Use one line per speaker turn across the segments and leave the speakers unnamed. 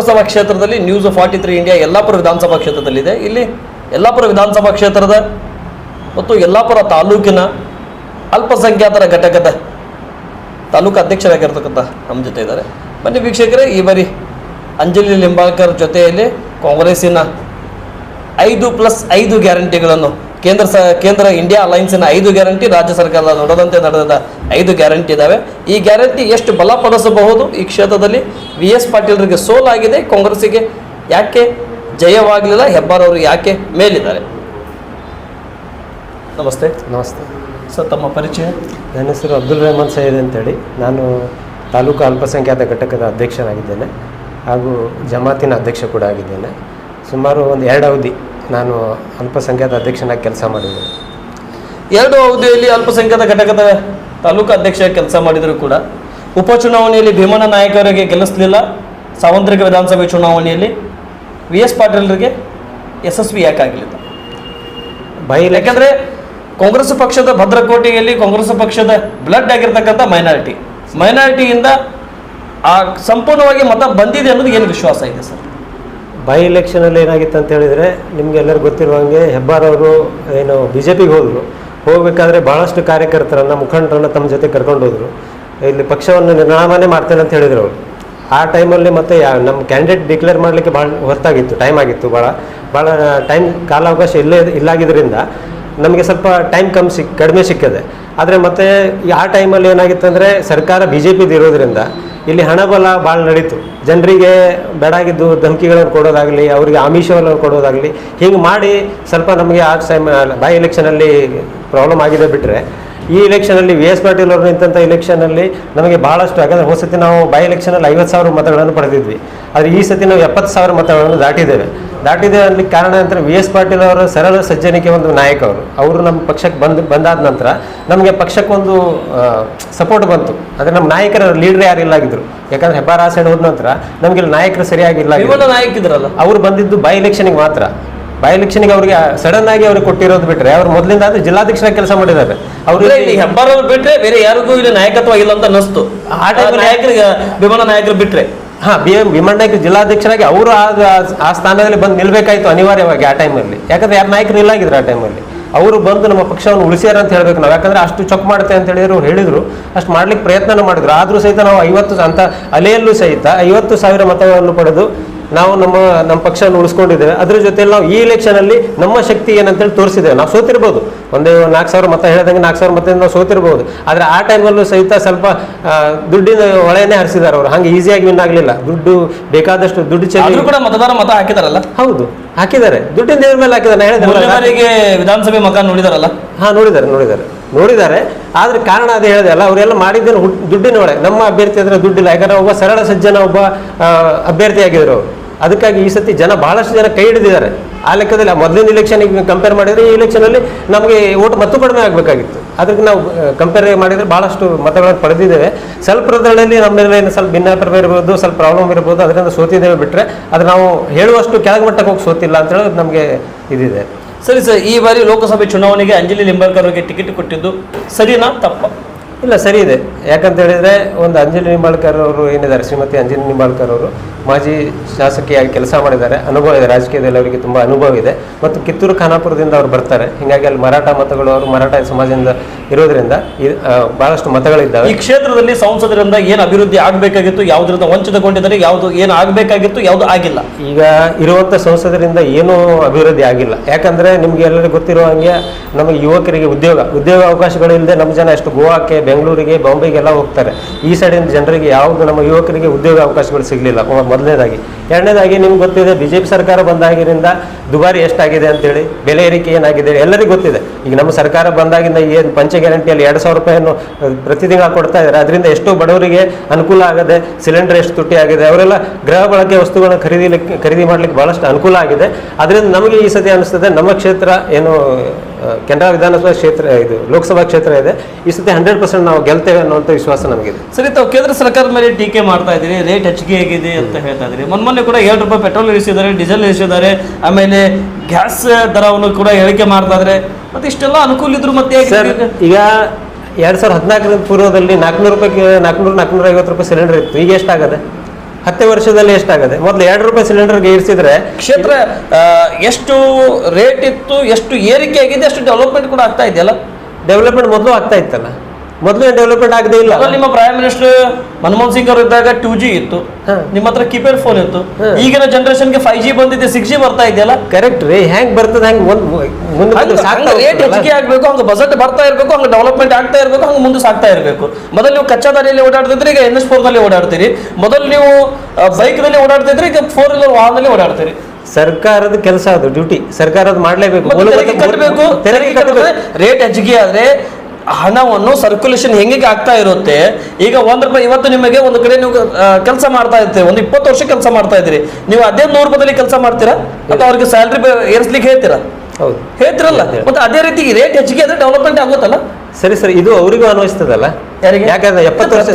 ಲೋಕಸಭಾ ಕ್ಷೇತ್ರದಲ್ಲಿ news forty three India Yellapur ವಿಧಾನಸಭಾ ಕ್ಷೇತ್ರದಲ್ಲಿದೆ. ಇಲ್ಲಿ ಯಲ್ಲಾಪುರ ವಿಧಾನಸಭಾ ಕ್ಷೇತ್ರದ ಮತ್ತು ಯಲ್ಲಾಪುರ ತಾಲೂಕಿನ ಅಲ್ಪಸಂಖ್ಯಾತರ ಘಟಕದ ತಾಲೂಕು ಅಧ್ಯಕ್ಷರಾಗಿರ್ತಕ್ಕಂಥ ನಮ್ಮ ಜೊತೆ ಇದ್ದಾರೆ. ಬನ್ನಿ ವೀಕ್ಷಕರೇ, ಈ ಬಾರಿ ಅಂಜಲಿ ಲಿಂಬಾಳ್ಕರ್ ಜೊತೆಯಲ್ಲಿ ಕಾಂಗ್ರೆಸ್ಸಿನ ಐದು ಪ್ಲಸ್ ಐದು ಗ್ಯಾರಂಟಿಗಳನ್ನು ಕೇಂದ್ರ ಸ ಕೇಂದ್ರ ಇಂಡಿಯಾ ಅಲೈನ್ಸಿನ ಐದು ಗ್ಯಾರಂಟಿ ರಾಜ್ಯ ಸರ್ಕಾರದ ನೋಡದಂತೆ ನಡೆದ ಐದು ಗ್ಯಾರಂಟಿ ಇದ್ದಾವೆ ಈ ಗ್ಯಾರಂಟಿ ಎಷ್ಟು ಬಲಪಡಿಸಬಹುದು ಈ ಕ್ಷೇತ್ರದಲ್ಲಿ? ವಿ ಎಸ್ ಪಾಟೀಲ್ರಿಗೆ ಸೋಲಾಗಿದೆ ಕಾಂಗ್ರೆಸ್ಸಿಗೆ ಯಾಕೆ ಜಯವಾಗಲಿಲ್ಲ ಹೆಬ್ಬಾರವರು ಯಾಕೆ ಮೇಲಿದ್ದಾರೆ? ನಮಸ್ತೆ.
ನಮಸ್ತೆ.
ಸರ್ ತಮ್ಮ ಪರಿಚಯ?
ನನ್ನ ಹೆಸರು ಅಬ್ದುಲ್ ರೆಹಮಾನ್ ಸೈಯದ್ ಅಂತೇಳಿ. ನಾನು ತಾಲೂಕು ಅಲ್ಪಸಂಖ್ಯಾತ ಘಟಕದ ಅಧ್ಯಕ್ಷನಾಗಿದ್ದೇನೆ ಹಾಗೂ ಜಮಾತಿನ ಅಧ್ಯಕ್ಷ ಕೂಡ ಆಗಿದ್ದೇನೆ. ಸುಮಾರು ಒಂದು ಎರಡು ಅವಧಿ ನಾನು ಅಲ್ಪಸಂಖ್ಯಾತ ಅಧ್ಯಕ್ಷನಾಗಿ ಕೆಲಸ ಮಾಡಿದ್ದೇನೆ.
ಎರಡು ಅವಧಿಯಲ್ಲಿ ಅಲ್ಪಸಂಖ್ಯಾತ ಘಟಕದ ತಾಲೂಕು ಅಧ್ಯಕ್ಷ ಕೆಲಸ ಮಾಡಿದರೂ ಕೂಡ ಉಪಚುನಾವಣೆಯಲ್ಲಿ ಭೀಮನ ನಾಯಕರಿಗೆ ಗೆಲ್ಲಿಸಲಿಲ್ಲ. ಸಾವಂತ್ರಿಕ ವಿಧಾನಸಭೆ ಚುನಾವಣೆಯಲ್ಲಿ ವಿ ಎಸ್ ಪಾಟೀಲ್ರಿಗೆ ಯಶಸ್ವಿ ಯಾಕಾಗಲಿಲ್ಲ
ಬೈ
ಯಾಕಂದರೆ ಕಾಂಗ್ರೆಸ್ ಪಕ್ಷದ ಭದ್ರಕೋಟೆಯಲ್ಲಿ ಕಾಂಗ್ರೆಸ್ ಪಕ್ಷದ ಬ್ಲಡ್ ಆಗಿರ್ತಕ್ಕಂಥ ಮೈನಾರಿಟಿ ಮೈನಾರಿಟಿಯಿಂದ ಆ ಸಂಪೂರ್ಣವಾಗಿ ಮತ ಬಂದಿದೆ ಅನ್ನೋದು ಏನು ವಿಶ್ವಾಸ ಇದೆ ಸರ್?
ಬೈ ಎಲೆಕ್ಷನಲ್ಲಿ ಏನಾಗಿತ್ತು ಅಂತ ಹೇಳಿದರೆ ನಿಮಗೆಲ್ಲರಿಗೂ ಗೊತ್ತಿರುವಂಗೆ ಹೆಬ್ಬಾರವರು ಏನು ಬಿ ಜೆ ಪಿಗೆ ಹೋದರು. ಹೋಗಬೇಕಾದ್ರೆ ಭಾಳಷ್ಟು ಕಾರ್ಯಕರ್ತರನ್ನು, ಮುಖಂಡರನ್ನು ತಮ್ಮ ಜೊತೆ ಕರ್ಕೊಂಡು ಹೋದರು. ಇಲ್ಲಿ ಪಕ್ಷವನ್ನು ನಿರ್ನಾಮನೆ ಮಾಡ್ತೇನೆ ಅಂತ ಹೇಳಿದರು ಅವರು. ಆ ಟೈಮಲ್ಲಿ ಮತ್ತೆ ಯಾ ನಮ್ಮ ಕ್ಯಾಂಡಿಡೇಟ್ ಡಿಕ್ಲೇರ್ ಮಾಡಲಿಕ್ಕೆ ಭಾಳ ಹೊರತಾಗಿತ್ತು ಟೈಮ್ ಆಗಿತ್ತು ಭಾಳ ಭಾಳ ಟೈಮ್ ಕಾಲಾವಕಾಶ ಇಲ್ಲೇ ಇಲ್ಲಾಗಿದ್ದರಿಂದ ನಮಗೆ ಸ್ವಲ್ಪ ಟೈಮ್ ಕಮ್ಮಿ ಸಿಕ್ ಕಡಿಮೆ ಸಿಕ್ಕಿದೆ. ಆದರೆ ಮತ್ತೆ ಆ ಟೈಮಲ್ಲಿ ಏನಾಗಿತ್ತು ಅಂದರೆ ಸರ್ಕಾರ ಬಿ ಜೆ ಪಿದು ಇರೋದ್ರಿಂದ ಇಲ್ಲಿ ಹಣಬಲ ಭಾಳ ನಡೀತು. ಜನರಿಗೆ ಬೇಡಾಗಿದ್ದು ಧಮಕಿಗಳನ್ನು ಕೊಡೋದಾಗಲಿ, ಅವರಿಗೆ ಆಮಿಷವನ್ನು ಕೊಡೋದಾಗಲಿ, ಹಿಂಗೆ ಮಾಡಿ ಸ್ವಲ್ಪ ನಮಗೆ ಆ ಟೈಮ್ ಬೈ ಎಲೆಕ್ಷನಲ್ಲಿ ಪ್ರಾಬ್ಲಮ್ ಆಗಿದೆ ಬಿಟ್ಟರೆ ಈ ಎಲೆಕ್ಷನಲ್ಲಿ ವಿ ಎಸ್ ಪಾಟೀಲ್ ಅವರು ನಿಂತಂಥ ಎಲೆಕ್ಷನಲ್ಲಿ ನಮಗೆ ಭಾಳಷ್ಟು ಯಾಕಂದರೆ ಹೋದ ಸತಿ ನಾವು ಬೈ ಎಲೆಕ್ಷನಲ್ಲಿ ಐವತ್ತು ಸಾವಿರ ಮತಗಳನ್ನು ಪಡೆದಿದ್ವಿ. ಆದರೆ ಈ ಸತಿ ನಾವು ಎಪ್ಪತ್ತು ಸಾವಿರ ಮತಗಳನ್ನು ದಾಟಿದ್ದೇವೆ. ದಾಟಿದ್ದೇವೆ ಅಲ್ಲಿ ಕಾರಣ ಅಂದರೆ ವಿ ಎಸ್ ಪಾಟೀಲ್ ಅವರ ಸರಳ ಸಜ್ಜನಿಕೆ ಒಂದು ನಾಯಕ ಅವರು ಅವರು ನಮ್ಮ ಪಕ್ಷಕ್ಕೆ ಬಂದು ಬಂದಾದ ನಂತರ ನಮಗೆ ಪಕ್ಷಕ್ಕೊಂದು ಸಪೋರ್ಟ್ ಬಂತು. ಅಂದರೆ ನಮ್ಮ ನಾಯಕರ ಲೀಡರ್ ಯಾರು ಇಲ್ಲಾಗಿದ್ರು ಯಾಕಂದ್ರೆ ಹೆಬ್ಬಾರ ಸೈಡ್ ಹೋದ ನಂತರ ನಮಗೆ ಇಲ್ಲಿ ನಾಯಕರು ಸರಿಯಾಗಿಲ್ಲ
ನಾಯಕಿದ್ರಲ್ಲ ನಾಯಕ್ ಇದ್ರಲ್ಲ?
ಅವ್ರು ಬಂದಿದ್ದು ಬೈ ಎಲೆಕ್ಷನ್ಗೆ ಮಾತ್ರ. ಬೈ ಎಲೆಕ್ಷನ್ಗೆ ಅವ್ರಿಗೆ ಸಡನ್ ಆಗಿ ಅವ್ರಿಗೆ ಕೊಟ್ಟಿರೋದು ಬಿಟ್ರೆ ಅವ್ರು ಮೊದಲಿಂದ ಆದ್ರೆ ಜಿಲ್ಲಾಧ್ಯಕ್ಷರ ಕೆಲಸ ಮಾಡಿದ್ದಾರೆ. ಅವರು
ಹೆಬ್ಬಾರವ್ರು ಬಿಟ್ರೆ ಬೇರೆ ಯಾರಿಗೂ ಇಲ್ಲಿ ನಾಯಕತ್ವ ಇಲ್ಲ ಅಂತ ಅನ್ನಿಸ್ತು.
ಆ ಟೈಮ್
ನಾಯಕರಿಗೆ ವಿಮಾನ ನಾಯಕರು ಬಿಟ್ರೆ.
ಹಾ, ಬಿ ಎಂ ಭೀಮಣ್ಣಗೆ ಜಿಲ್ಲಾಧ್ಯಕ್ಷರಾಗಿ ಅವರು ಆ ಸ್ಥಾನದಲ್ಲಿ ಬಂದು ನಿಲ್ಬೇಕಾಯ್ತು ಅನಿವಾರ್ಯವಾಗಿ ಆ ಟೈಮಲ್ಲಿ ಯಾಕಂದ್ರೆ ಯಾರು ನಾಯಕರು ಇಲ್ಲ ಆಗಿದ್ರು ಆ ಟೈಮಲ್ಲಿ ಅವರು ಬಂದು ನಮ್ಮ ಪಕ್ಷವನ್ನು ಉಳಿಸ್ಯಾರ ಅಂತ ಹೇಳ್ಬೇಕು ನಾವು. ಯಾಕಂದ್ರೆ ಅಷ್ಟು ಚೊಕ್ ಮಾಡುತ್ತೆ ಅಂತ ಹೇಳಿದ್ರು ಹೇಳಿದ್ರು. ಅಷ್ಟು ಮಾಡ್ಲಿಕ್ಕೆ ಪ್ರಯತ್ನ ಮಾಡಿದ್ರು. ಆದ್ರೂ ಸಹಿತ ನಾವು ಐವತ್ತು, ಅಂತ ಅಲೆಯಲ್ಲೂ ಸಹಿತ ಐವತ್ತು ಸಾವಿರ ಮತಗಳನ್ನು ಪಡೆದು ನಾವು ನಮ್ಮ ನಮ್ಮ ಪಕ್ಷವನ್ನು ಉಳಿಸ್ಕೊಂಡಿದ್ದೇವೆ. ಅದ್ರ ಜೊತೆ ನಾವು ಈ ಎಲೆಕ್ಷನ್ ಅಲ್ಲಿ ನಮ್ಮ ಶಕ್ತಿ ಏನಂತೇಳಿ ತೋರಿಸಿದ್ದೇವೆ. ನಾವು ಸೋತಿರ್ಬೋದು. ಒಂದೇ ನಾಲ್ಕು ಸಾವಿರ ಮತ ಹೇಳ್ದಂಗೆ ನಾಲ್ಕು ಸಾವಿರ ಮತದಿಂದ ನಾವು ಸೋತಿರ್ಬೋದು. ಆದರೆ ಆ ಟೈಮಲ್ಲೂ ಸಹಿತ ಸ್ವಲ್ಪ ದುಡ್ಡಿನ ಒಳೆಯನ್ನೇ ಹರಿಸಿದ್ದಾರೆ ಅವರು. ಹಂಗೆ ಈಸಿಯಾಗಿ ವಿನ್ ಆಗಲಿಲ್ಲ. ದುಡ್ಡು ಬೇಕಾದಷ್ಟು ದುಡ್ಡು ಚೆಲ್ಲಿ
ಆದ್ರೂ ಕೂಡ ಮತದಾರ ಮತ ಹಾಕಿದಾರಲ್ಲ?
ಹೌದು. ಹಾಕಿದ್ದಾರೆ. ದುಡ್ಡಿನ ದೇವ್ರ ಮೇಲೆ ಹಾಕಿದ್ದಾರೆ.
ಹೇಳಿದ್ರೆ ವಿಧಾನಸಭೆ ಮತ ನೋಡಿದಾರಲ್ಲ?
ಹಾ ನೋಡಿದ್ದಾರೆ ನೋಡಿದ್ದಾರೆ. ನೋಡಿದ್ದಾರೆ. ಆದ್ರೆ ಕಾರಣ ಅದೇ ಹೇಳಿದೆ ಅಲ್ಲ ಅವರೆಲ್ಲ ಮಾಡಿದ್ದೇನೆ ದುಡ್ಡಿನ ಒಳಗೆ ನಮ್ಮ ಅಭ್ಯರ್ಥಿ ಅಂದ್ರೆ ದುಡ್ಡಿಲ್ಲ. ಯಾಕಂದ್ರೆ ಒಬ್ಬ ಸರಳ ಸಜ್ಜನ ಒಬ್ಬ ಅಭ್ಯರ್ಥಿ ಆಗಿದ್ರು ಅವರು. ಅದಕ್ಕಾಗಿ ಈ ಸತಿ ಜನ ಬಹಳಷ್ಟು ಜನ ಕೈ ಹಿಡಿದಿದ್ದಾರೆ. ಆ ಲೆಕ್ಕದಲ್ಲಿ ಮೊದಲಿನ ಇಲೆಕ್ಷನ್ಗೆ ಕಂಪೇರ್ ಮಾಡಿದರೆ ಈ ಇಲೆಕ್ಷನಲ್ಲಿ ನಮಗೆ ಓಟ್ ಮತ್ತು ಕಡಿಮೆ ಆಗಬೇಕಾಗಿತ್ತು. ಅದಕ್ಕೆ ನಾವು ಕಂಪೇರ್ ಮಾಡಿದರೆ ಭಾಳಷ್ಟು ಮತಗಳನ್ನು ಪಡೆದಿದ್ದೇವೆ. ಸ್ವಲ್ಪ ಪ್ರದಳಲ್ಲಿ ನಮ್ಮೆಲ್ಲ ಏನು ಸ್ವಲ್ಪ ಭಿನ್ನಾಭಿಪ್ರಾಯ ಇರ್ಬೋದು ಸ್ವಲ್ಪ ಪ್ರಾಬ್ಲಮ್ ಇರ್ಬೋದು ಅದರಿಂದ ಸೋತಿದ್ದೇವೆ ಬಿಟ್ಟರೆ ಅದು ನಾವು ಹೇಳುವಷ್ಟು ಕೆಳಗೆ ಮಟ್ಟಕ್ಕೆ ಹೋಗಿ ಸೋತಿಲ್ಲ ಅಂತ ಹೇಳೋದು ನಮಗೆ ಇದಿದೆ.
ಸರಿ ಸರ್ ಈ ಬಾರಿ ಲೋಕಸಭೆ ಚುನಾವಣೆಗೆ ಅಂಜಲಿ ಲಿಂಬಾಳ್ಕರ್ ಅವರಿಗೆ ಟಿಕೆಟ್ ಕೊಟ್ಟಿದ್ದು ಸರಿನಾ ತಪ್ಪ?
ಇಲ್ಲ ಸರಿ ಇದೆ. ಯಾಕಂತ ಹೇಳಿದರೆ ಒಂದು ಅಂಜಲಿ ನಿಂಬಾಳ್ಕರ್ ಅವರು ಏನಿದ್ದಾರೆ ಶ್ರೀಮತಿ ಅಂಜಲಿ ನಿಂಬಾಳ್ಕರ್ ಅವರು ಮಾಜಿ ಶಾಸಕಿಯಾಗಿ ಕೆಲಸ ಮಾಡಿದ್ದಾರೆ. ಅನುಭವ ಇದೆ. ರಾಜಕೀಯದಲ್ಲಿ ಅವರಿಗೆ ತುಂಬ ಅನುಭವ ಇದೆ. ಮತ್ತು ಕಿತ್ತೂರು ಖಾನಾಪುರದಿಂದ ಅವರು ಬರ್ತಾರೆ. ಹೀಗಾಗಿ ಅಲ್ಲಿ ಮರಾಠ ಮತಗಳು ಅವರು ಮರಾಠ ಸಮಾಜದಿಂದ ಇರೋದ್ರಿಂದ ಬಹಳಷ್ಟು ಮತಗಳಿದ್ದಾವೆ.
ಈ ಕ್ಷೇತ್ರದಲ್ಲಿ ಸಂಸದರಿಂದ ಏನು ಅಭಿವೃದ್ಧಿ ಆಗಬೇಕಾಗಿತ್ತು ಯಾವುದರಿಂದ ವಂಚಿತಗೊಂಡಿದ್ದಾರೆ ಯಾವುದು ಏನು ಆಗಬೇಕಾಗಿತ್ತು ಯಾವುದು ಆಗಿಲ್ಲ.
ಈಗ ಇರುವಂಥ ಸಂಸದರಿಂದ ಏನೂ ಅಭಿವೃದ್ಧಿ ಆಗಿಲ್ಲ. ಯಾಕಂದರೆ ನಿಮಗೆ ಎಲ್ಲರಿಗೂ ಗೊತ್ತಿರೋ ಹಂಗೆ ನಮಗೆ ಯುವಕರಿಗೆ ಉದ್ಯೋಗ ಉದ್ಯೋಗ ಅವಕಾಶಗಳು ಇಲ್ಲದೆ ನಮ್ಮ ಜನ ಎಷ್ಟು ಗೋವಾಕ್ಕೆ ಬೆಂಗಳೂರಿಗೆ ಬಾಂಬೆಗೆಲ್ಲ ಹೋಗ್ತಾರೆ. ಈ ಸೈಡಿನ ಜನರಿಗೆ ಯಾವುದು ನಮ್ಮ ಯುವಕರಿಗೆ ಉದ್ಯೋಗ ಅವಕಾಶಗಳು ಸಿಗಲಿಲ್ಲ. ಮೊದಲನೇದಾಗಿ. ಎರಡನೇದಾಗಿ ನಿಮ್ಗೆ ಗೊತ್ತಿದೆ ಬಿ ಜೆ ಪಿ ಸರ್ಕಾರ ಬಂದಾಗಿನಿಂದ ದುಬಾರಿ ಎಷ್ಟಾಗಿದೆ ಅಂತೇಳಿ, ಬೆಲೆ ಏರಿಕೆ ಏನಾಗಿದೆ ಎಲ್ಲರಿಗೂ ಗೊತ್ತಿದೆ. ಈಗ ನಮ್ಮ ಸರ್ಕಾರ ಬಂದಾಗಿಂದ ಏನು ಪಂಚ ಗ್ಯಾರಂಟಿಯಲ್ಲಿ ಎರಡು ಸಾವಿರ ರೂಪಾಯಿಯನ್ನು ಪ್ರತಿ ತಿಂಗಳು ಕೊಡ್ತಾ ಇದ್ದಾರೆ. ಅದರಿಂದ ಎಷ್ಟೋ ಬಡವರಿಗೆ ಅನುಕೂಲ ಆಗದೆ, ಸಿಲಿಂಡರ್ ಎಷ್ಟು ತುಟ್ಟಿ ಆಗಿದೆ, ಅವರೆಲ್ಲ ಗೃಹ ಬಳಕೆ ವಸ್ತುಗಳನ್ನು ಖರೀದಿಲಿಕ್ಕೆ ಖರೀದಿ ಮಾಡಲಿಕ್ಕೆ ಭಾಳಷ್ಟು ಅನುಕೂಲ ಆಗಿದೆ. ಅದರಿಂದ ನಮಗೆ ಈ ಸತಿ ಅನಿಸ್ತದೆ, ನಮ್ಮ ಕ್ಷೇತ್ರ ಏನು ಕೆನರಾ ವಿಧಾನಸಭಾ ಕ್ಷೇತ್ರ ಇದು ಲೋಕಸಭಾ ಕ್ಷೇತ್ರ ಇದೆ. ಈ ಸತಿ ಹಂಡ್ರೆಡ್ ಪರ್ಸೆಂಟ್ ನಾವು ಗೆಲ್ತೇವೆ ಅನ್ನುವಂಥ ವಿಶ್ವಾಸ ನಮಗಿದೆ.
ಸರಿ ತಾವು ಕೇಂದ್ರ ಸರ್ಕಾರದ ಮೇಲೆ ಟೀಕೆ ಮಾಡ್ತಾ ಇದ್ದೀರಿ ರೇಟ್ ಹೆಚ್ಚಿಗೆ ಆಗಿದೆ ಅಂತ ಹೇಳ್ತಾ ಇದ್ದೀರಿ. ಮೊನ್ನೆ ಕೂಡ ಎರಡು ರೂಪಾಯಿ ಪೆಟ್ರೋಲ್ ಇಳಿಸಿದ್ದಾರೆ ಡೀಸೆಲ್ ಇಳಿಸಿದ್ದಾರೆ ಆಮೇಲೆ ಗ್ಯಾಸ್ ದರವನ್ನು ಕೂಡ ಏರಿಕೆ ಮಾಡ್ತಾ ಇದ್ದಾರೆ. ಮತ್ತೆ ಇಷ್ಟೆಲ್ಲ ಅನುಕೂಲ ಇದ್ರು ಮತ್ತೆ
ಈಗ ಎರಡು ಸಾವಿರದ ಹದಿನಾಲ್ಕರ ಪೂರ್ವದಲ್ಲಿ ನಾಲ್ಕುನೂರು ರೂಪಾಯಿ ನಾಲ್ಕುನೂರು ನಾಲ್ಕುನೂರ ಐವತ್ತು ರೂಪಾಯಿ ಸಿಲಿಂಡರ್ ಇತ್ತು. ಈಗ ಎಷ್ಟಾಗದೆ? ಹತ್ತೇ ವರ್ಷದಲ್ಲಿ ಎಷ್ಟಾಗದೆ? ಮೊದಲು ಎರಡು ರೂಪಾಯಿ ಸಿಲಿಂಡರ್ಗೆ ಇರಿಸಿದ್ರೆ
ಕ್ಷೇತ್ರ ಎಷ್ಟು ರೇಟ್ ಇತ್ತು ಎಷ್ಟು ಏರಿಕೆ ಆಗಿದೆ ಅಷ್ಟು ಡೆವಲಪ್ಮೆಂಟ್ ಕೂಡ ಆಗ್ತಾ ಇದೆಯಲ್ಲ?
ಡೆವಲಪ್ಮೆಂಟ್ ಮೊದಲು ಆಗ್ತಾ ಇತ್ತಲ್ಲ? ಮೊದಲು ಡೆವಲಪ್ಮೆಂಟ್ ಆಗದೆ ಇಲ್ಲ
ಅದ್ರಲ್ಲಿ ನಿಮ್ಮ ಪ್ರೈಮ್ ಮಿನಿಸ್ಟರ್ ಮನಮೋಹನ್ ಸಿಂಗ್ ಅವರು ಇದ್ದಾಗ ಟೂ ಜಿ ಇತ್ತು. ನಿಮ್ಮ ಹತ್ರ ಕೀಪ್ಯಾಡ್ ಫೋನ್ ಇತ್ತು. ಈಗಿನ ಜನರೇಷನ್ಗೆ ಫೈವ್ ಜಿ ಬಂದಿದೆ ಸಿಕ್ಸ್ ಜಿ ಬರ್ತಾ ಇದೆಯಲ್ಲ
ಕರೆಕ್ಟ್ ರೀ. ಹೆಂಗ್ ಬರ್ತದೆ ಹೆಂಗ್ ಒಂದ್ ಮುಂದೆ
ರೇಟ್? ಹೆಚ್ಚಿಗೆ ಆಗ್ಬೇಕು ಹಂಗ ಬಜೆಟ್ ಬರ್ತಾ ಇರಬೇಕು ಹಂಗ ಡೆವಲಪ್ಮೆಂಟ್ ಆಗ್ತಾ ಇರಬೇಕು ಹಂಗ ಮುಂದೆ ಸಾಗ್ತಾ ಇರಬೇಕು. ಮೊದಲು ನೀವು ಕಚ್ಚಾ ದಾರಿಯಲ್ಲಿ ಓಡಾಡ್ತಿದ್ರೆ ಈಗ ಎನ್ ಎಸ್ ಫೋರ್ನಲ್ಲಿ ಓಡಾಡ್ತೀರಿ. ಮೊದಲು ನೀವು ಬೈಕ್ನಲ್ಲಿ ಓಡಾಡ್ತಿದ್ರೆ ಈಗ ಫೋರ್ ವೀಲರ್ ವಾಹನದಲ್ಲಿ ಓಡಾಡ್ತೀರಿ.
ಸರ್ಕಾರದ ಕೆಲಸ ಅದು ಡ್ಯೂಟಿ ಮಾಡ್ಲೇಬೇಕು. ಮೂಲಭೂತ-
ತೆರಿಗೆ ಕಟ್ಟಬೇಕು ರೇಟ್ ಹೆಚ್ಚಿಗೆ ಆದ್ರೆ ಹಣವನ್ನು ಸರ್ಕ್ಯುಲೇಷನ್ ಹೆಂಗೆ ಆಗ್ತಾ ಇರುತ್ತೆ? ಈಗ ಒಂದ್ ರೂಪಾಯಿ ಇವತ್ತು ನಿಮಗೆ ಒಂದು ಕಡೆ ನೀವು ಕೆಲಸ ಮಾಡ್ತಾ ಇರ್ತೀರಿ ಒಂದು ಇಪ್ಪತ್ತು ವರ್ಷ ಕೆಲಸ ಮಾಡ್ತಾ ಇದ್ದೀರಿ. ನೀವು ಅದೇ ನೂರು ರೂಪಾಯಿ ಕೆಲಸ ಮಾಡ್ತೀರಾ? ಅಥವಾ ಅವ್ರಿಗೆ ಸ್ಯಾಲ್ರಿ ಏರಿಸ್ಲಿಕ್ಕೆ ಹೇಳ್ತೀರಾ?
ಹೌದು.
ಹೇಳ್ತಿರಲ್ಲ. ಮತ್ತೆ ಅದೇ ರೀತಿ ರೇಟ್ ಹೆಚ್ಚಿಗೆ ಆದ್ರೆ ಡೆವಲಪ್ಮೆಂಟ್ ಆಗುತ್ತಲ್ಲ?
ಸರಿ ಸರಿ. ಇದು ಅವರಿಗೂ ಅನ್ವಯಿಸ್ತದಲ್ಲ?
ಯಾರಿಗೆ?
ಯಾಕಂದ್ರೆ ಎಪ್ಪತ್ತು ವರ್ಷ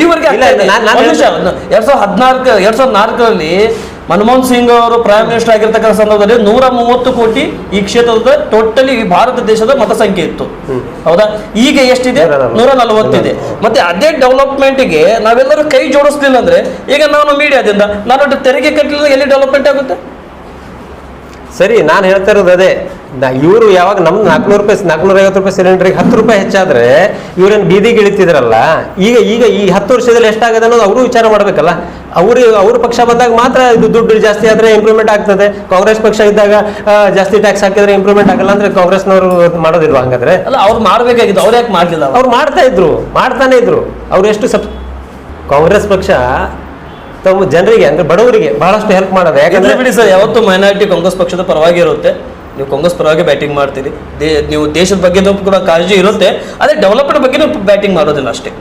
ಎರಡ್ ಸಾವಿರದ ಹದಿನಾಲ್ಕು ಎರಡ್ ಸಾವಿರದ ನಾಲ್ಕರಲ್ಲಿ ಮನಮೋಹನ್ ಸಿಂಗ್ ಅವರು ಪ್ರೈಮ್ ಮಿನಿಸ್ಟರ್ ಆಗಿರ್ತಕ್ಕಂಥ ಸಂದರ್ಭದಲ್ಲಿ ನೂರ ಮೂವತ್ತು ಕೋಟಿ ಈ ಕ್ಷೇತ್ರದ ಟೋಟಲಿ ಭಾರತ ದೇಶದ ಮತ ಸಂಖ್ಯೆ ಇತ್ತು ಹೌದಾ? ಈಗ ಎಷ್ಟಿದೆ?
ನೂರ ನಲವತ್ತು.
ನೂರ ನಲವತ್ತಿದೆ ಮತ್ತೆ ಅದೇ ಡೆವಲಪ್ಮೆಂಟ್ಗೆ ನಾವೆಲ್ಲರೂ ಕೈ ಜೋಡಿಸ್ಲಿಲ್ಲ ಅಂದ್ರೆ ಈಗ ನಾನು ಮೀಡಿಯಾದಿಂದ ನಾನು ತೆರಿಗೆ ಕಟ್ಟಲಿಲ್ಲ ಎಲ್ಲಿ ಡೆವಲಪ್ಮೆಂಟ್ ಆಗುತ್ತೆ?
ಸರಿ ನಾನು ಹೇಳ್ತಾ ಇರೋದು ಅದೇ. ಇವರು ಯಾವಾಗ ನಮ್ಮ ನಾಲ್ಕುನೂರು ರೂಪಾಯಿ ನಾಲ್ಕುನೂರ ಐವತ್ತು ರೂಪಾಯಿ ಸಿಲಿಂಡರ್ಗೆ ಹತ್ತು ರೂಪಾಯಿ ಹೆಚ್ಚಾದ್ರೆ ಇವ್ರೇನು ಬೀದಿಗೆ ಇಳಿತಿದ್ರಲ್ಲ ಈಗ ಈಗ ಈ ಹತ್ತು ವರ್ಷದಲ್ಲಿ ಎಷ್ಟಾಗದೆ ಅನ್ನೋದು ಅವರು ವಿಚಾರ ಮಾಡಬೇಕಲ್ಲ. ಅವರು ಅವ್ರ ಪಕ್ಷ ಬಂದಾಗ ಮಾತ್ರ ಇದು ದುಡ್ಡು ಜಾಸ್ತಿ ಆದ್ರೆ ಇಂಪ್ರೂವ್ಮೆಂಟ್ ಆಗ್ತದೆ. ಕಾಂಗ್ರೆಸ್ ಪಕ್ಷ ಇದ್ದಾಗ ಜಾಸ್ತಿ ಟ್ಯಾಕ್ಸ್ ಹಾಕಿದ್ರೆ ಇಂಪ್ರೂವ್ಮೆಂಟ್ ಆಗಲ್ಲ ಅಂದ್ರೆ ಕಾಂಗ್ರೆಸ್ನವರು ಮಾಡೋದಿಲ್ವಾ ಹಂಗಾದ್ರೆ?
ಅಲ್ಲ ಅವ್ರು ಮಾಡಬೇಕಾಗಿತ್ತು. ಅವ್ರು ಯಾಕೆ ಮಾಡಲಿಲ್ಲ?
ಅವ್ರು ಮಾಡ್ತಾ ಇದ್ರು. ಮಾಡ್ತಾನೆ ಇದ್ರು. ಅವ್ರು ಎಷ್ಟು ಸಬ್ ಕಾಂಗ್ರೆಸ್ ಪಕ್ಷ ತಮ್ಮ ಜನರಿಗೆ ಅಂದ್ರೆ ಬಡವರಿಗೆ ಬಹಳಷ್ಟು ಹೆಲ್ಪ್ ಮಾಡೋದು. ಯಾಕಂದ್ರೆ
ಬಿಡಿ ಸರ್ ಯಾವತ್ತು ಮೈನಾರಿಟಿ ಕಾಂಗ್ರೆಸ್ ಪಕ್ಷದ ಪರವಾಗಿ ಇರುತ್ತೆ. ನೀವು ಕಾಂಗ್ರೆಸ್ ಪರವಾಗಿ ಬ್ಯಾಟಿಂಗ್ ಮಾಡ್ತೀರಿ. ನೀವು ದೇಶದ ಬಗ್ಗೆ ಕೂಡ ಕಾಳಜಿ ಇರುತ್ತೆ ಅದೇ ಡೆವಲಪ್ಮೆಂಟ್ ಬಗ್ಗೆ ಬ್ಯಾಟಿಂಗ್ ಮಾಡೋದಿಲ್ಲ ಅಷ್ಟೇ.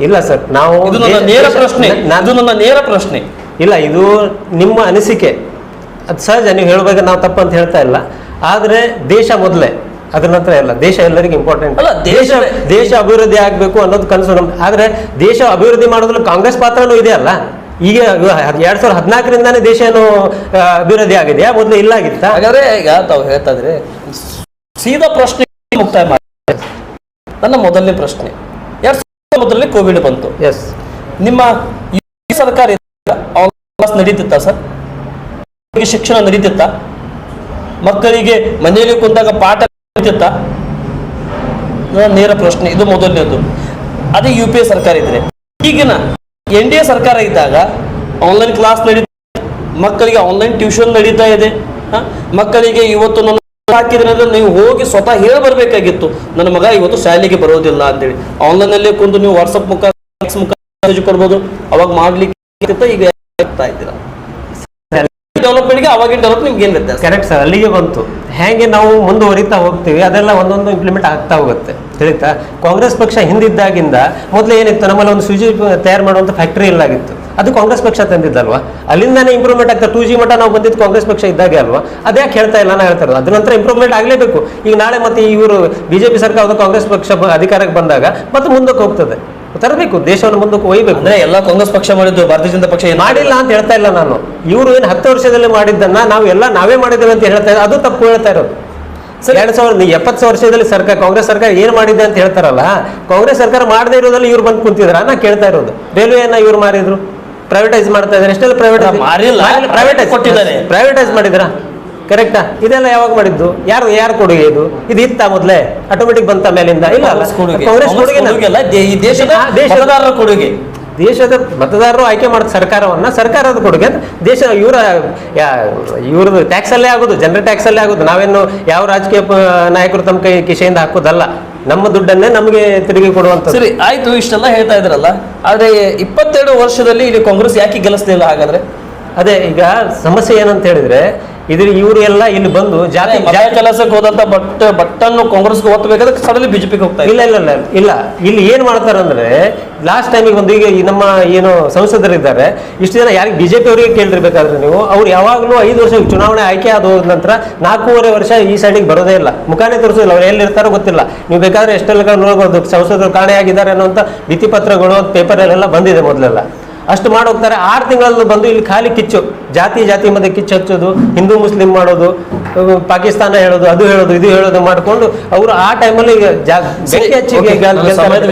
ಇಲ್ಲ ಸರ್ ನಾವು
ಇದು ನನ್ನ ನೇರ ಪ್ರಶ್ನೆ. ಅದು ನನ್ನ ನೇರ ಪ್ರಶ್ನೆ.
ಇಲ್ಲ ಇದು ನಿಮ್ಮ ಅನಿಸಿಕೆ. ಅದು ಸಹಜ ನೀವು ಹೇಳುವಾಗ ನಾವು ತಪ್ಪಂತ ಹೇಳ್ತಾ ಇಲ್ಲ. ಆದ್ರೆ ದೇಶ ಮೊದಲೇ ಅದ್ರ ನಂತರ ಎಲ್ಲ. ದೇಶ ಎಲ್ಲರಿಗೂ ಇಂಪಾರ್ಟೆಂಟ್
ಅಲ್ಲ,
ದೇಶ
ದೇಶ-
ದೇಶ ಅಭಿವೃದ್ಧಿ ಆಗಬೇಕು ಅನ್ನೋದು ಕನಸು ನಮ್ದು. ಆದ್ರೆ ದೇಶ ಅಭಿವೃದ್ಧಿ ಮಾಡೋದ್ರಲ್ಲಿ ಕಾಂಗ್ರೆಸ್ ಪಾತ್ರನೂ ಇದೆ ಅಲ್ಲ. ಈಗ ಎರಡ್ ಸಾವಿರದ ಹದಿನಾಲ್ಕರಿಂದಾನೇ ದೇಶ ಏನು ಅಭಿವೃದ್ಧಿ ಆಗಿದೆಯಾ ಮೊದಲು ಇಲ್ಲ ಆಗಿತ್ತಾ
ಹಾಗಾದ್ರೆ ಈಗ ತಾವು ಹೇಳ್ತಾ ಇದ್ರೆ ಸೀದಾ ಪ್ರಶ್ನೆ ಮುಕ್ತಾಯ ಮಾಡಿ. ನನ್ನ ಮೊದಲನೇ ಪ್ರಶ್ನೆ ಎರಡ್ ಸಾವಿರದ ಮೊದಲನೇ ಕೋವಿಡ್ ಬಂತು.
ಎಸ್
ನಿಮ್ಮ ಸರ್ಕಾರ ನಡೀತಿತ್ತ ಆನ್ಲೈನ್ ಕ್ಲಾಸ್ ನಡೀತಿತ್ತಾ ಸರ್? ಶಿಕ್ಷಣ ನಡೀತಿತ್ತ? ಮಕ್ಕಳಿಗೆ ಮನೆಯಲ್ಲಿ ಕುಂತಾಗ ಪಾಠ ನಡೀತಿತ್ತ? ನೇರ ಪ್ರಶ್ನೆ ಇದು ಮೊದಲನೇದು. ಅದೇ ಯು ಪಿ ಎ ಸರ್ಕಾರ ಇದ್ರೆ ಈಗಿನ ಎನ್ ಡಿ ಎ ಸರ್ಕಾರ ಇದ್ದಾಗ ಆನ್ಲೈನ್ ಕ್ಲಾಸ್ ನಡೀತಾ ಮಕ್ಕಳಿಗೆ ಆನ್ಲೈನ್ ಟ್ಯೂಷನ್ ನಡೀತಾ ಇದೆ? ಮಕ್ಕಳಿಗೆ ಇವತ್ತು ನನ್ನ ಹಾಕಿದ್ರೆ ಅಂದ್ರೆ ನೀವು ಹೋಗಿ ಸ್ವತಃ ಹೇಳಿ ಬರಬೇಕಾಗಿತ್ತು. ನನ್ನ ಮಗ ಇವತ್ತು ಶಾಲೆಗೆ ಬರೋದಿಲ್ಲ ಅಂತೇಳಿ. ಆನ್ಲೈನಲ್ಲೇ ಕುಂತು ನೀವು ವಾಟ್ಸಪ್ ಮುಖಾಂತರ ಮುಖಾಂತರ ಕೊಡ್ಬೋದು. ಅವಾಗ ಮಾಡ್ಲಿಕ್ಕೆ ಈಗ ಆಗ್ತಾ ಇದ್ದೀರಾ? ಡೆವಲಪ್ಮೆಂಟ್ಗೆ ಅವಾಗಿನ ಡೆವಲಪ್ ನಿಮ್ಗೆ ಏನು ವ್ಯತ್ಯಾಸ?
ಕರೆಕ್ಟ್ ಸರ್ ಅಲ್ಲಿಗೆ ಬಂತು. ಹೇಗೆ ನಾವು ಮುಂದುವರಿತಾ ಹೋಗ್ತೀವಿ, ಅದೆಲ್ಲ ಒಂದೊಂದು ಇಂಪ್ಲಿಮೆಂಟ್ ಆಗ್ತಾ ಹೋಗುತ್ತೆ, ತಿಳಿತಾ? ಕಾಂಗ್ರೆಸ್ ಪಕ್ಷ ಹಿಂದಿದ್ದಾಗಿಂದ ಮೊದಲು ಏನಿತ್ತು, ನಮ್ಮಲ್ಲಿ ಒಂದು ಸುಜಿ ತಯಾರು ಮಾಡುವಂಥ ಫ್ಯಾಕ್ಟರಿ ಇಲ್ಲಾಗಿತ್ತು. ಅದು ಕಾಂಗ್ರೆಸ್ ಪಕ್ಷ ತಂದಿದ್ದಲ್ವಾ? ಅಲ್ಲಿಂದಾನೇ ಇಂಪ್ರೂವ್ಮೆಂಟ್ ಆಗ್ತಾ ಟೂ ಜಿ ಮಟ್ಟ ನಾವು ಬಂದಿದ್ದು ಕಾಂಗ್ರೆಸ್ ಪಕ್ಷ ಇದ್ದಾಗೆ ಅಲ್ವಾ? ಅದ್ಯಾಕೆ ಹೇಳ್ತಾ ಇಲ್ಲ, ನಾನು ಹೇಳ್ತಾ ಇರೋದು. ಅದ್ರ ನಂತರ ಇಂಪ್ರೂವ್ಮೆಂಟ್ ಆಗಲೇಬೇಕು. ಈಗ ನಾಳೆ ಮತ್ತೆ ಇವರು ಬಿಜೆಪಿ ಸರ್ಕಾರದ ಕಾಂಗ್ರೆಸ್ ಪಕ್ಷ ಅಧಿಕಾರಕ್ಕೆ ಬಂದಾಗ ಮತ್ತೆ ಮುಂದಕ್ಕೆ ಹೋಗ್ತದೆ. ತರಬೇಕು ದೇಶವನ್ನು ಮುಂದಕ್ಕೆ ಒಯ್ಬೇಕು.
ಅಂದ್ರೆ ಎಲ್ಲ ಕಾಂಗ್ರೆಸ್ ಪಕ್ಷ ಮಾಡಿದ್ದು ಭಾರತೀಯ ಜನತಾ ಪಕ್ಷ ಏನ್
ಮಾಡಿಲ್ಲ ಅಂತ ಹೇಳ್ತಾ ಇಲ್ಲ ನಾನು. ಇವರು ಏನು ಹತ್ತು ವರ್ಷದಲ್ಲಿ ಮಾಡಿದ್ದನ್ನ ನಾವು ಎಲ್ಲ ನಾವೇ ಮಾಡಿದ್ದೇವೆ ಅಂತ ಹೇಳ್ತಾ ಇದ್ದಾರೆ ಅದು ತಪ್ಪು ಹೇಳ್ತಾ ಇರೋದು. ಎರಡ್ ಸಾವಿರದ ಎಪ್ಪತ್ತು ವರ್ಷದಲ್ಲಿ ಸರ್ಕಾರ ಕಾಂಗ್ರೆಸ್ ಸರ್ಕಾರ ಏನು ಮಾಡಿದೆ ಅಂತ ಹೇಳ್ತಾರಲ್ಲ ಕಾಂಗ್ರೆಸ್ ಸರ್ಕಾರ ಮಾಡದೇ ಇರೋದ್ರಲ್ಲಿ ಇವ್ರು ಬಂದು ಕುಂತಿದ್ರ ನಾ ಕೇಳ್ತಾ ಇರೋದು. ರೈಲ್ವೆಯನ್ನ ಇವ್ರು ಮಾರಿದ್ರು ಪ್ರೈವೇಟೈಸ್ ಮಾಡ್ತಾ ಇದ್ದಾರೆ. ಎಷ್ಟೆಲ್ಲ
ಪ್ರೈವೇಟ್
ಪ್ರೈವೇಟೈಸ್. ಪ್ರೈವೇಟೈಸ್ ಮಾಡಿದ್ರ ಕರೆಕ್ಟಾ? ಇದೆಲ್ಲ ಯಾವಾಗ ಮಾಡಿದ್ದು? ಯಾರು ಯಾರು ಕೊಡುಗೆ ಇದು? ಇದು ಇತ್ತ ಮೊದಲೇ? ಆಟೋಮೆಟಿಕ್ ಬಂತ ಮೇಲಿಂದ? ಇಲ್ಲ
ಕಾಂಗ್ರೆಸ್ ಕೊಡುಗೆ.
ಕೊಡುಗೆ
ದೇಶದ ಮತದಾರರ ಕೊಡುಗೆ.
ದೇಶದ ಮತದಾರರು ಆಯ್ಕೆ ಮಾಡಿದ ಸರ್ಕಾರವನ್ನ ಸರ್ಕಾರದ ಕೊಡುಗೆ ದೇಶ ಇವರ ಇವ್ರದ್ದು ಟ್ಯಾಕ್ಸ್ ಅಲ್ಲೇ ಆಗೋದು ಜನರ ಟ್ಯಾಕ್ಸ್ ಅಲ್ಲೇ ಆಗೋದು. ನಾವೇನು ಯಾವ ರಾಜಕೀಯ ನಾಯಕರು ತಮ್ಮ ಕೈ ಕಿಶೆಯಿಂದ ಹಾಕೋದಲ್ಲ. ನಮ್ಮ ದುಡ್ಡನ್ನೇ ನಮಗೆ ತಿರುಗಿ ಕೊಡುವಂತ
ಸರಿ ಆಯ್ತು ಇಷ್ಟೆಲ್ಲ ಹೇಳ್ತಾ ಇದ್ರಲ್ಲ. ಆದ್ರೆ ಇಪ್ಪತ್ತೆರಡು ವರ್ಷದಲ್ಲಿ ಇಲ್ಲಿ ಕಾಂಗ್ರೆಸ್ ಯಾಕೆ ಗೆಲ್ಲಿಸ್ತಿಲ್ಲ ಹಾಗಾದ್ರೆ?
ಅದೇ ಈಗ ಸಮಸ್ಯೆ ಏನಂತ ಹೇಳಿದ್ರೆ ಇದ್ರ ಇವ್ರು ಎಲ್ಲ ಇಲ್ಲಿ ಬಂದು ಜಾತಿ ಜಾತಿ
ಕೆಲಸಕ್ಕೆ ಹೋದಂತ ಬಟ್ ಬಟ್ಟನ್ನು ಕಾಂಗ್ರೆಸ್ಗೆ ಒತ್ತಬೇಕಾದ್ರೆ ಸಡನ್ಲಿ ಬಿಜೆಪಿಗೆ ಹೋಗ್ತಾ
ಇಲ್ಲ ಇಲ್ಲ ಇಲ್ಲ ಇಲ್ಲ. ಇಲ್ಲಿ ಏನ್ ಮಾಡ್ತಾರಂದ್ರೆ ಲಾಸ್ಟ್ ಟೈಮಿಗೆ ಒಂದು ಈಗ ನಮ್ಮ ಏನು ಸಂಸದರಿದ್ದಾರೆ ಇಷ್ಟು ಜನ ಯಾರಿಗೆ ಬಿಜೆಪಿ ಅವರಿಗೆ ಕೇಳಿರ್ಬೇಕಾದ್ರೆ ನೀವು ಅವ್ರು ಯಾವಾಗಲೂ ಐದು ವರ್ಷ ಚುನಾವಣೆ ಆಯ್ಕೆ ಆದ ಹೋದ ನಂತರ ನಾಲ್ಕೂವರೆ ವರ್ಷ ಈ ಸೈಡಿಗೆ ಬರೋದೇ ಇಲ್ಲ. ಮುಖಾನೇ ತೋರಿಸೋದಿಲ್ಲ ಅವ್ರು ಎಲ್ಲಿರ್ತಾರೋ ಗೊತ್ತಿಲ್ಲ. ನೀವು ಬೇಕಾದ್ರೆ ಎಷ್ಟೆಲ್ಲ ನೋಡ್ಬೋದು ಸಂಸದರು ಕಾಣೆಯಾಗಿದ್ದಾರೆ ಅನ್ನುವಂಥ ಭಿತ್ತಿ ಪತ್ರಗಳು ಪೇಪರಲ್ಲೆಲ್ಲ ಬಂದಿದೆ ಮೊದಲೆಲ್ಲ. ಅಷ್ಟು ಮಾಡೋಗ್ತಾರೆ ಆರು ತಿಂಗಳಲ್ಲಿ ಬಂದು ಇಲ್ಲಿ ಖಾಲಿ ಕಿಚ್ಚು. ಜಾತಿ ಜಾತಿ ಮಧ್ಯೆ ಕಿಚ್ಚು ಹಚ್ಚೋದು ಹಿಂದೂ ಮುಸ್ಲಿಂ ಮಾಡೋದು ಪಾಕಿಸ್ತಾನ ಹೇಳೋದು ಅದು ಹೇಳೋದು ಇದು ಹೇಳೋದು ಮಾಡ್ಕೊಂಡು ಅವರು ಆ ಟೈಮಲ್ಲಿ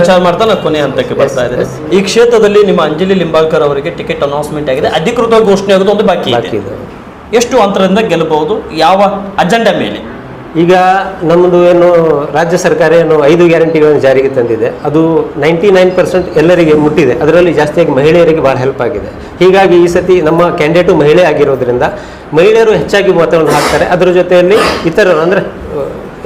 ವಿಚಾರ ಮಾಡ್ತಾ ನಾನು ಕೊನೆ ಹಂತಕ್ಕೆ ಬರ್ತಾ ಇದ್ದೇನೆ. ಈ ಕ್ಷೇತ್ರದಲ್ಲಿ ನಿಮ್ಮ ಅಂಜಲಿ ಲಿಂಬಾಳ್ಕರ್ ಅವರಿಗೆ ಟಿಕೆಟ್ ಅನೌನ್ಸ್ಮೆಂಟ್ ಆಗಿದೆ. ಅಧಿಕೃತ ಘೋಷಣೆ ಆಗೋದು ಒಂದು ಬಾಕಿ ಇದೆ. ಎಷ್ಟು ಅಂತರದಿಂದ ಗೆಲ್ಲಬಹುದು? ಯಾವ ಅಜೆಂಡಾ ಮೇಲೆ?
ಈಗ ನಮ್ಮದು ಏನು ರಾಜ್ಯ ಸರ್ಕಾರ ಏನು ಐದು ಗ್ಯಾರಂಟಿಗಳನ್ನು ಜಾರಿಗೆ ತಂದಿದೆ. ಅದು ನೈಂಟಿ ನೈನ್ ಪರ್ಸೆಂಟ್ ಎಲ್ಲರಿಗೆ ಮುಟ್ಟಿದೆ. ಅದರಲ್ಲಿ ಜಾಸ್ತಿಯಾಗಿ ಮಹಿಳೆಯರಿಗೆ ಭಾಳ ಹೆಲ್ಪ್ ಆಗಿದೆ. ಹೀಗಾಗಿ ಈ ಸತಿ ನಮ್ಮ ಕ್ಯಾಂಡಿಡೇಟು ಮಹಿಳೆ ಆಗಿರೋದ್ರಿಂದ ಮಹಿಳೆಯರು ಹೆಚ್ಚಾಗಿ ಮತವನ್ನು ಹಾಕ್ತಾರೆ. ಅದರ ಜೊತೆಯಲ್ಲಿ ಇತರರು ಅಂದರೆ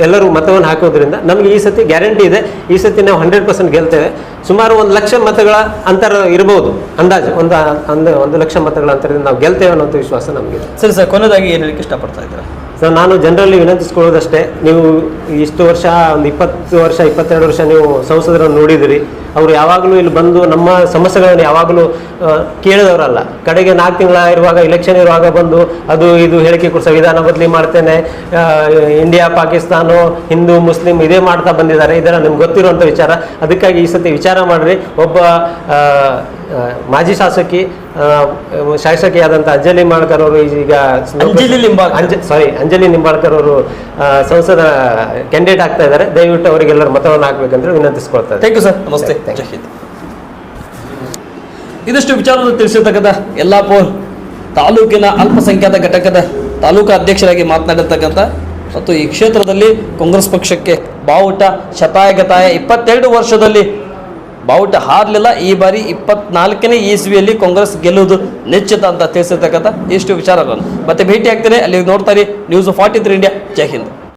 ಎಲ್ಲರೂ ಮತವನ್ನು ಹಾಕೋದ್ರಿಂದ ನಮಗೆ ಈ ಸತಿ ಗ್ಯಾರಂಟಿ ಇದೆ. ಈ ಸತಿ ನಾವು ಹಂಡ್ರೆಡ್ ಪರ್ಸೆಂಟ್ ಗೆಲ್ತೇವೆ. ಸುಮಾರು ಒಂದು ಲಕ್ಷ ಮತಗಳ ಅಂತರ ಇರ್ಬೋದು. ಅಂದಾಜು. ಒಂದು ಒಂದು ಒಂದು ಲಕ್ಷ ಮತಗಳ ಅಂತರದಿಂದ ನಾವು ಗೆಲ್ತೇವೆ ಅನ್ನೋ ವಿಶ್ವಾಸ ನಮಗಿದೆ.
ಸರಿ ಸರ್, ಕೊನೆಯದಾಗಿ ಏನು ಹೇಳಲಿಕ್ಕೆ ಇಷ್ಟಪಡ್ತಾ ಇದ್ದೀರಾ
ಸೊ ನಾನು ಜನರಲ್ಲಿ ವಿನಂತಿಸ್ಕೊಳ್ಳೋದಷ್ಟೇ, ನೀವು ಇಷ್ಟು ವರ್ಷ, ಒಂದು ಇಪ್ಪತ್ತು ವರ್ಷ, ಇಪ್ಪತ್ತೆರಡು ವರ್ಷ ನೀವು ಸಂಸದರನ್ನು ನೋಡಿದಿರಿ ಅವರು ಯಾವಾಗಲೂ ಇಲ್ಲಿ ಬಂದು ನಮ್ಮ ಸಮಸ್ಯೆಗಳನ್ನು ಯಾವಾಗಲೂ ಕೇಳಿದವರಲ್ಲ. ಕಡೆಗೆ ನಾಲ್ಕು ತಿಂಗಳ ಇರುವಾಗ ಇಲೆಕ್ಷನ್ ಇರುವಾಗ ಬಂದು ಅದು ಇದು ಹೇಳಿಕೆ ಕೊಡಿಸೋ ವಿಧಾನ ಬದಲಿ ಮಾಡ್ತೇನೆ. ಇಂಡಿಯಾ ಪಾಕಿಸ್ತಾನ ಹಿಂದೂ ಮುಸ್ಲಿಂ ಇದೇ ಮಾಡ್ತಾ ಬಂದಿದ್ದಾರೆ. ಇದೆಲ್ಲ ನಿಮ್ಗೆ ಗೊತ್ತಿರುವಂಥ ವಿಚಾರ. ಅದಕ್ಕಾಗಿ ಈ ಸತಿ ವಿಚಾರ ಮಾಡಿರಿ. ಒಬ್ಬ ಮಾಜಿ ಶಾಸಕಿ ಶಾಸಕಿಯಾದಂಥ ಅಂಜಲಿ ಮಾಳ್ಕರ್ ಅವರು ಈಗ
ಅಂಜಲಿ.
ಅಂಜ ಸಾರಿ ಅಂಜಲಿ ನಿಂಬಾಳ್ಕರ್ ಅವರು ಸಂಸದ ಕ್ಯಾಂಡಿಡೇಟ್ ಆಗ್ತಾ ಇದ್ದಾರೆ. ದಯವಿಟ್ಟು ಅವರಿಗೆಲ್ಲರೂ ಮತವನ್ನು ಹಾಕ್ಬೇಕಂದ್ರೆ ವಿನಂತಿಸ್ಕೊಳ್ತಾರೆ.
ಥ್ಯಾಂಕ್ ಯು ಸರ್ ನಮಸ್ತೆ. ಜೈ ಹಿಂದ್. ಇದಿಷ್ಟು ವಿಚಾರವನ್ನು ತಿಳಿಸಿರ್ತಕ್ಕಂಥ ಯಲ್ಲಾಪುರ ತಾಲೂಕಿನ ಅಲ್ಪಸಂಖ್ಯಾತ ಘಟಕದ ತಾಲೂಕು ಅಧ್ಯಕ್ಷರಾಗಿ ಮಾತನಾಡಿರ್ತಕ್ಕಂಥ ಮತ್ತು ಈ ಕ್ಷೇತ್ರದಲ್ಲಿ ಕಾಂಗ್ರೆಸ್ ಪಕ್ಷಕ್ಕೆ ಬಾವುಟ ಶತಾಯಗತಾಯ ಇಪ್ಪತ್ತೆರಡು ವರ್ಷದಲ್ಲಿ ಬಾವುಟ ಹಾರಲಿಲ್ಲ. ಈ ಬಾರಿ ಇಪ್ಪತ್ನಾಲ್ಕನೇ ಇಸ್ವಿಯಲ್ಲಿ ಕಾಂಗ್ರೆಸ್ ಗೆಲ್ಲುವುದು ನಿಶ್ಚಿತ ಅಂತ ತಿಳಿಸಿರ್ತಕ್ಕಂಥ ಇಷ್ಟು ವಿಚಾರಗಳನ್ನು. ಮತ್ತೆ ಭೇಟಿ ಆಗ್ತೇನೆ ಅಲ್ಲಿ ನೋಡ್ತಾರೆ ನ್ಯೂಸ್ ಫಾರ್ಟಿ ತ್ರೀ ಇಂಡಿಯಾ ಜೈ ಹಿಂದ್.